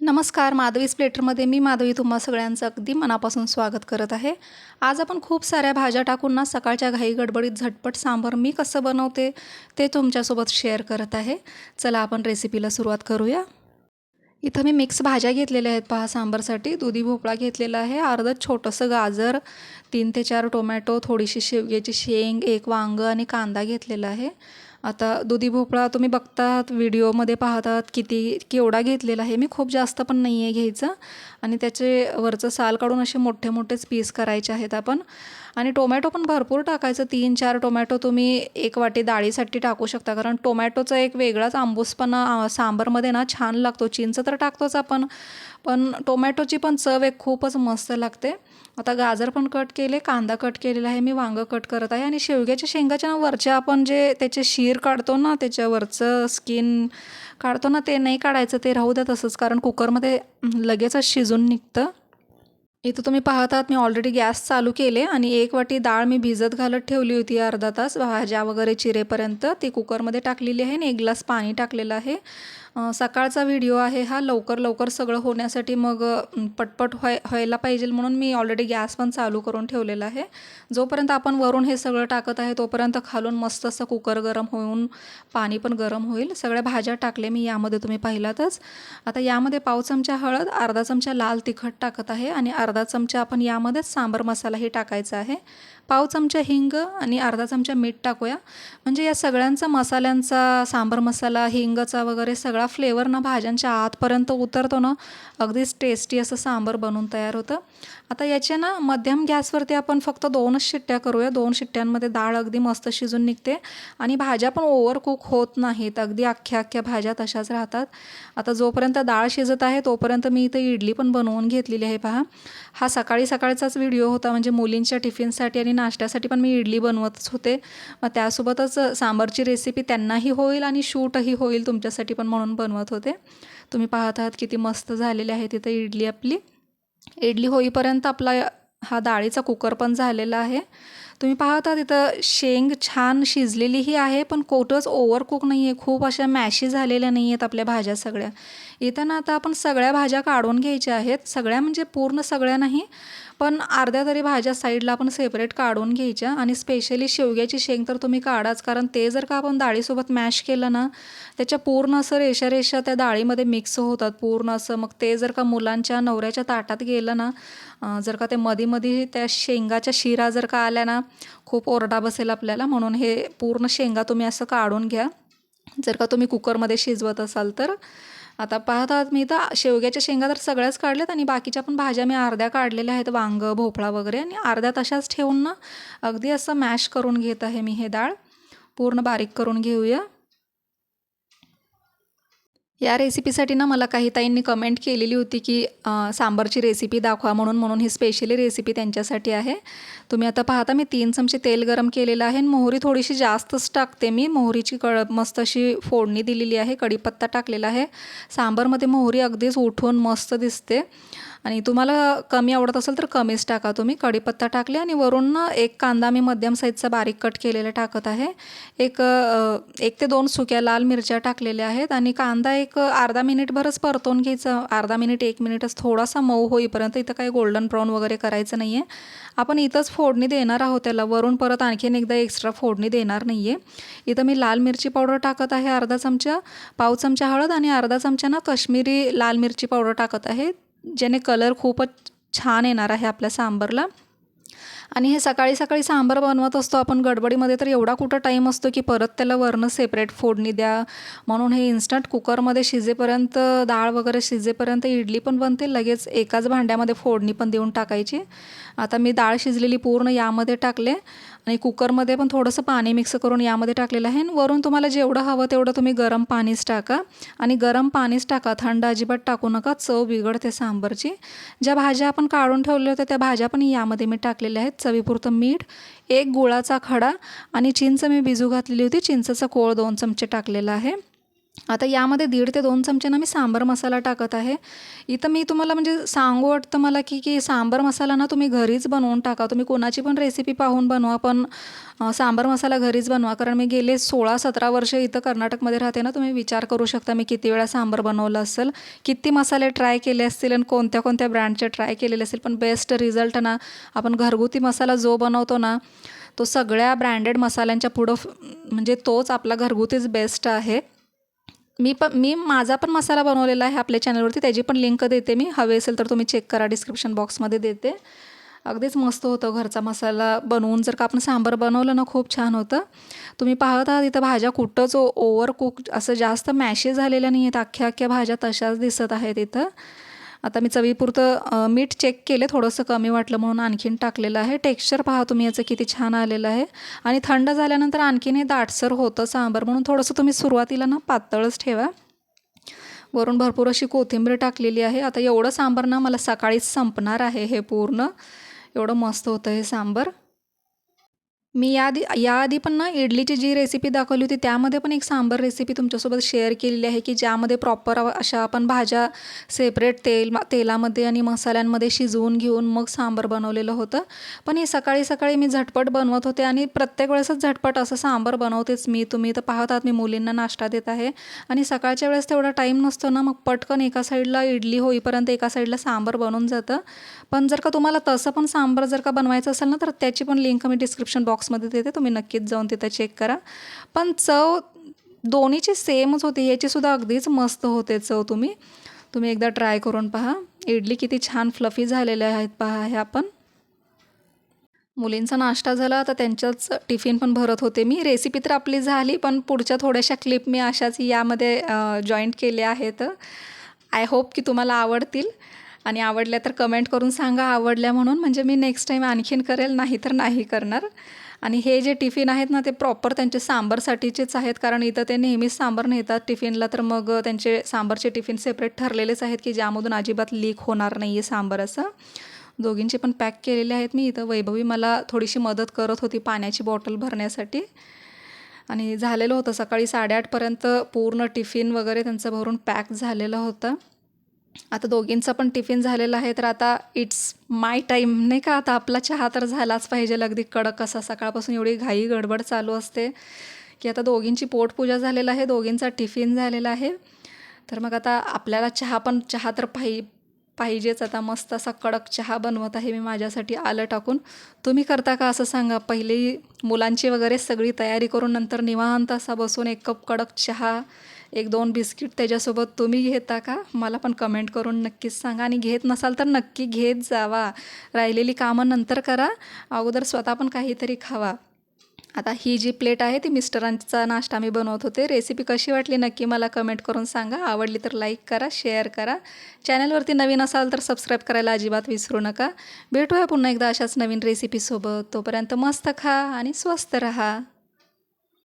नमस्कार माधवी स्प्लेटरमध्ये मी माधवी तुम्हा सगळ्यांचं अगदी मनापासून स्वागत करत आहे. आज आपण खूप साऱ्या भाज्या टाकून ना सकाळच्या घाई गडबडीत झटपट सांबर मी कसं बनवते ते तुमच्यासोबत शेअर करत आहे. चला आपण रेसिपीला सुरुवात करूया. इथं मी मिक्स भाज्या घेतलेल्या आहेत पहा सांबारसाठी. दुधी भोपळा घेतलेला आहे अर्धं छोटंसं गाजर तीन ते चार टोमॅटो थोडीशी शेवग्याची शेंग एक वांगं आणि कांदा घेतलेला आहे. आता दुधी भोपळा तुम्ही बघतात व्हिडिओमध्ये पाहतात किती केवढा घेतलेला आहे. मी खूप जास्त पण नाही आहे घ्यायचं. आणि त्याचे वरचं साल काढून असे मोठे मोठेच पीस करायचे आहेत आपण. आणि टोमॅटो पण भरपूर टाकायचं. तीन चार टोमॅटो तुम्ही एक वाटी डाळीसाठी टाकू शकता. कारण टोमॅटोचा एक वेगळाच आंबूसपणा सांबारमध्ये ना छान लागतो. चिंच तर टाकतोच आपण. पण टोमॅटोची पण चव एक खूपच मस्त लागते. आता गाजर पण कट केले कांदा कट केलेला आहे. मी वांगं कट करत आहे. आणि शेवग्याच्या शेंगाच्या ना वरच्या आपण जे त्याचे शीर काढतो ना त्याच्यावरचं स्किन काढतो ना ते नाही काढायचं ते राहू द्या तसंच. कारण कुकरमध्ये लगेचच शिजून निघतं. इथं तुम्ही पाहतात मी ऑलरेडी गॅस चालू केले आणि एक वाटी डाळ मी भिजत घालत ठेवली होती अर्धा तास. भाज्या वगैरे चिरेपर्यंत ती कुकरमध्ये टाकलेली आहे आणि एक ग्लास पाणी टाकलेलं आहे. सकाळचा व्हिडिओ आहे हा लवकर लवकर सगळं होण्यासाठी मग पटपट व्हाय व्हायला पाहिजे म्हणून मी ऑलरेडी गॅस पण चालू करून ठेवलेला आहे. जोपर्यंत आपण वरून हे सगळं टाकत आहे तोपर्यंत खालून मस्त असं कुकर गरम होऊन पाणी पण गरम होईल. सगळ्या भाज्या टाकले मी यामध्ये तुम्ही पाहिलातच. आता यामध्ये पाव चमचा हळद अर्धा चमचा लाल तिखट टाकत आहे आणि अर्धा चमचा आपण यामध्येच सांबर मसालाही टाकायचा आहे. पाव चमचा हिंग आणि अर्धा चमचा मीठ टाकूया. म्हणजे या सगळ्यांचा मसाल्यांचा सांबर मसाला हिंगचा वगैरे सगळा फ्लेवर ना भाज्यांच्या आतपर्यंत उतरतो ना अगदीच टेस्टी असं सांबर बनून तयार होतं. आता याच्या ना मध्यम गॅसवरती आपण फक्त दोनच शिट्ट्या करूया. दोन शिट्ट्यांमध्ये डाळ अगदी मस्त शिजून निघते. आणि भाज्या पण ओव्हर कुक होत नाहीत. अगदी अख्ख्या अख्ख्या भाज्या तशाच राहतात. आता जोपर्यंत डाळ शिजत आहे तोपर्यंत मी इथं इडली पण बनवून घेतलेली आहे पहा. हा सकाळी सकाळचाच व्हिडिओ होता. म्हणजे मुलींच्या टिफिनसाठी आणि नाश्त्यासाठी पण मी इडली बनवतच होते. मग त्यासोबतच सांबारची रेसिपी त्यांनाही होईल आणि शूटही होईल तुमच्यासाठी पण म्हणून बनवत होते. तुम्ही पाहत आहात किती मस्त झालेली आहे तिथं इडली आपली. इडली होईपर्यंत आपला हा डाळीचा कुकर पण झालेला आहे. तुम्ही पाहता तिथं शेंग छान शिजलेलीही आहे पण कोटच ओव्हरकुक नाही आहे खूप अशा मॅशी झालेल्या नाही आहेत आपल्या भाज्या सगळ्या. इथं ना आता आपण सगळ्या भाज्या काढून घ्यायच्या आहेत. सगळ्या म्हणजे पूर्ण सगळ्या नाही पण अर्ध्या तरी भाज्या साईडला आपण सेपरेट काढून घ्यायच्या. आणि स्पेशली शेवग्याची शेंग तर तुम्ही काढाच कारण ते जर का आपण डाळीसोबत मॅश केलं ना त्याच्या पूर्ण असं रेषा रेषा त्या डाळीमध्ये मिक्स होतात. पूर्ण असं मग ते जर का मुलांच्या नवऱ्याच्या ताटात गेलं ना जर का ते मध्ये मध्ये त्या शेंगाच्या शिरा जर का आल्या ना खूप ओरडा बसेल आपल्याला. म्हणून हे पूर्ण शेंगा तुम्ही असं काढून घ्या. जर का तुम्ही कुकरमध्ये शिजवत असाल तर. आता पाहतात मी तर शेवग्याच्या शेंगा तर सगळ्याच काढल्यात आणि बाकीच्या पण भाज्या मी अर्ध्या काढलेल्या आहेत वांग भोपळा वगैरे. आणि अर्ध्या तशाच ठेवून ना अगदी असं मॅश करून घेत आहे मी हे डाळ. पूर्ण बारीक करून घेऊया. या रेसिपीसाठी ना मला काही ताईंनी कमेंट केलेली होती की सांबारची रेसिपी दाखवा म्हणून म्हणून ही स्पेशली रेसिपी त्यांच्यासाठी आहे. तुम्ही आता पाहता मी तीन चमचे तेल गरम केलेलं आहे आणि मोहरी थोडीशी जास्तच टाकते मी. मोहरीची कळ मस्त अशी फोडणी दिलेली आहे कढीपत्ता टाकलेला आहे. सांबारमध्ये मोहरी अगदीच उठून मस्त दिसते. आणि तुम्हाला कमी आवडत असेल तर कमीच टाका तुम्ही. कढीपत्ता टाकले आणि वरून एक कांदा मी मध्यम साईजचा बारीक कट केलेला टाकत आहे. एक एक ते दोन सुक्या लाल मिरच्या टाकलेल्या आहेत आणि कांदा एक अर्धा मिनिटभरच परतून घ्यायचा. अर्धा मिनिट एक मिनिटच थोडासा मऊ होईपर्यंत इथं काही गोल्डन ब्राऊन वगैरे करायचं नाही आहे आपण इथंच फोडणी देणार आहोत त्याला. वरून परत आणखीन एकदा एक्स्ट्रा फोडणी देणार नाही आहे इथं मी लाल मिरची पावडर टाकत आहे अर्धा चमचा पाव चमचा हळद आणि अर्धा चमचा ना कश्मीरी लाल मिरची पावडर टाकत आहे. ज्याने कलर खूपच छान येणार आहे आपल्या सांबरला. आणि हे सकाळी सकाळी सांबार बनवत असतो आपण गडबडीमध्ये तर एवढा कुठं टाईम असतो की परत त्याला वरनं सेपरेट फोडणी द्या. म्हणून हे इन्स्टंट कुकरमध्ये शिजेपर्यंत डाळ वगैरे शिजेपर्यंत इडली पण बनते लगेच एकाच भांड्यामध्ये फोडणी पण देऊन टाकायची. आता मी डाळ शिजलेली पूर्ण यामध्ये टाकले. आणि कुकरमध्ये पण थोडंसं पाणी मिक्स करून यामध्ये टाकलेलं आहे. आणि वरून तुम्हाला जेवढं हवं तेवढं तुम्ही गरम पाणीच टाका. आणि गरम पाणीच टाका. थंड अजिबात टाकू नका. चव बिघडते सांबरची. ज्या भाज्या आपण काढून ठेवल्या होत्या त्या भाज्या पण यामध्ये मी टाकलेल्या आहेत. चवीपुरतं मीठ एक गुळाचा खडा आणि चिंच मी भिजू घातलेली होती. चिंचचा कोळ दोन चमचे टाकलेला आहे. आता यामध्ये दीड ते दोन चमचे ना मी सांबर मसाला टाकत आहे. इथं मी तुम्हाला म्हणजे सांगू वाटतं मला की की सांबर मसाला ना तुम्ही घरीच बनवून टाका. तुम्ही कोणाची पण रेसिपी पाहून बनवा पण सांबर मसाला घरीच बनवा. कारण मी गेले सोळा सतरा वर्ष इथं कर्नाटकमध्ये राहते ना तुम्ही विचार करू शकता मी किती वेळा सांबर बनवलं असेल. किती मसाले ट्राय केले असतील आणि कोणत्या कोणत्या ब्रँडचे ट्राय केलेले असतील पण बेस्ट रिझल्ट ना आपण घरगुती मसाला जो बनवतो ना तो सगळ्या ब्रँडेड मसाल्यांच्या पुढं म्हणजे तोच आपला घरगुतीच बेस्ट आहे. मी पण मी माझा पण मसाला बनवलेला आहे आपल्या चॅनलवरती. त्याची पण लिंक देते मी. हवे असेल तर तुम्ही चेक करा. डिस्क्रिप्शन बॉक्समध्ये देते. अगदीच मस्त होतं घरचा मसाला बनवून. जर का आपण सांबार बनवलं ना खूप छान होतं. तुम्ही पाहत आहात इथं भाज्या कुठंच ओव्हर कुक असं जास्त मॅशेज झालेल्या नाही आहेत अख्ख्या अख्ख्या भाज्या तशाच दिसत आहेत इथं. आता मी चवीपुरतं मीठ चेक केले थोडंसं कमी वाटलं म्हणून आणखीन टाकलेलं आहे. टेक्स्चर पहा तुम्ही याचं किती छान आलेलं आहे. आणि थंड झाल्यानंतर आणखीन हे दाटसर होतं सांबार म्हणून थोडंसं तुम्ही सुरुवातीला ना पातळच ठेवा. वरून भरपूर अशी कोथिंबीर टाकलेली आहे. आता एवढं सांबार ना मला सकाळीच संपणार आहे हे पूर्ण. एवढं मस्त होतं हे सांबार. मी याआधी याआधी पण ना इडलीची जी रेसिपी दाखवली होती त्यामध्ये पण एक सांबर रेसिपी तुमच्यासोबत शेअर केलेली आहे की ज्यामध्ये प्रॉपर अशा आपण भाज्या सेपरेट तेल तेलामध्ये आणि मसाल्यांमध्ये शिजवून घेऊन मग सांबर बनवलेलं होतं. पण हे सकाळी सकाळी मी झटपट बनवत होते आणि प्रत्येक वेळेसच झटपट असं सांबर बनवतेच मी. तुम्ही तर पाहत आहात मी मुलींना नाश्ता देत आहे. आणि सकाळच्या वेळेस तेवढा टाईम नसतो ना मग पटकन एका साईडला इडली होईपर्यंत एका साईडला सांबर बनून जातं. पण जर का तुम्हाला तसं पण सांबार जर का बनवायचं असेल ना तर त्याची पण लिंक मी डिस्क्रिप्शन बॉक्स बॉक्समध्ये देते तुम्ही नक्कीच जाऊन तिथं चेक करा. पण चव दोन्हीची सेमच होती याचीसुद्धा अगदीच मस्त होते चव तुम्ही. तुम्ही एकदा ट्राय करून पहा. इडली किती छान फ्लफी झालेल्या आहेत पहा ह्या पण. मुलींचा नाश्ता झाला तर त्यांच्याच टिफिन पण भरत होते मी. रेसिपी तर आपली झाली पण पुढच्या थोड्याशा क्लिप मी अशाच यामध्ये जॉईंट केल्या आहेत. आय होप की तुम्हाला आवडतील. आणि आवडल्या तर कमेंट करून सांगा आवडल्या म्हणून. म्हणजे मी नेक्स्ट टाईम आणखीन करेल नाही तर नाही करणार. आणि हे जे टिफिन आहेत ना ते प्रॉपर त्यांचे सांबारसाठीचेच आहेत. कारण इथं ते नेहमीच सांबार नेतात टिफिनला. तर मग त्यांचे सांबारचे टिफिन सेपरेट ठरलेलेच आहेत की ज्यामधून अजिबात लीक होणार नाही आहे सांबार असं. दोघींचे पण पॅक केलेले आहेत मी. इथं वैभवी मला थोडीशी मदत करत होती पाण्याची बॉटल भरण्यासाठी. आणि झालेलं होतं. सकाळी साडेआठपर्यंत पूर्ण टिफिन वगैरे त्यांचं भरून पॅक झालेलं होतं. आता दोघींचा पण टिफिन झालेला आहे तर आता इट्स माय टाईम नाही का? आता आपला चहा तर झालाच पाहिजे अगदी कडक असा. सकाळपासून एवढी घाई गडबड चालू असते की आता दोघींची पोटपूजा झालेला आहे दोघींचा टिफिन झालेला आहे. तर मग आता आपल्याला चहा पण चहा तर पाहि पाहिजेच. आता मस्त असा कडक चहा बनवत आहे मी माझ्यासाठी आलं टाकून. तुम्ही करता का असं सांगा? पहिली मुलांची वगैरे सगळी तयारी करून नंतर निवांत असा बसून एक कप कडक चहा एक दोन बिस्किट त्याच्यासोबत तुम्ही घेता का? मला पण कमेंट करून नक्कीच सांगा. आणि घेत नसाल तर नक्की घेत जावा. राहिलेली कामं नंतर करा. अगोदर स्वतः पण काहीतरी खावा. आता ही जी प्लेट आहे ती मिस्टरांचा नाश्ता मी बनवत होते. रेसिपी कशी वाटली नक्की मला कमेंट करून सांगा. आवडली तर लाईक करा शेअर करा. चॅनलवरती नवीन असाल तर सबस्क्राईब करायला अजिबात विसरू नका. भेटूया पुन्हा एकदा अशाच नवीन रेसिपीसोबत तोपर्यंत मस्त खा आणि स्वस्त रहा.